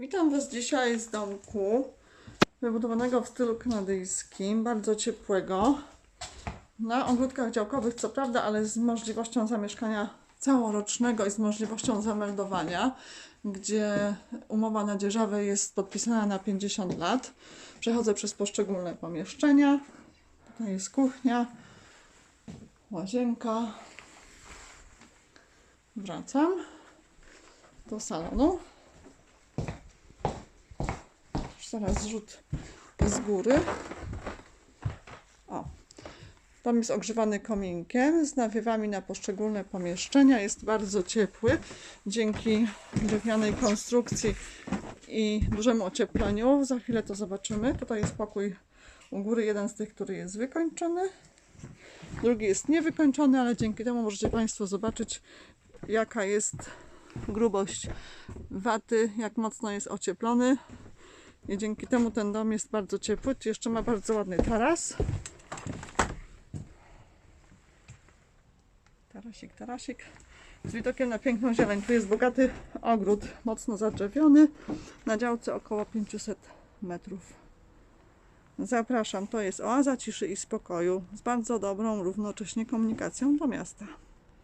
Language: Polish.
Witam Was dzisiaj z domku wybudowanego w stylu kanadyjskim, bardzo ciepłego. Na ogródkach działkowych, co prawda, ale z możliwością zamieszkania całorocznego i z możliwością zameldowania, gdzie umowa na dzierżawę jest podpisana na 50 lat. Przechodzę przez poszczególne pomieszczenia. Tutaj jest kuchnia, łazienka. Wracam do salonu. Zaraz zrzut z góry. O. Jest ogrzewany kominkiem z nawiewami na poszczególne pomieszczenia. Jest bardzo ciepły dzięki drewnianej konstrukcji i dużemu ociepleniu. Za chwilę to zobaczymy. Tutaj jest pokój u góry, jeden z tych, który jest wykończony. Drugi jest niewykończony, ale dzięki temu możecie Państwo zobaczyć, jaka jest grubość waty, jak mocno jest ocieplony. I dzięki temu ten dom jest bardzo ciepły. Jeszcze ma bardzo ładny taras. Tarasik, tarasik. Z widokiem na piękną zieleń. Tu jest bogaty ogród, mocno zadrzewiony. Na działce około 500 metrów. Zapraszam, to jest oaza ciszy i spokoju z bardzo dobrą równocześnie komunikacją do miasta.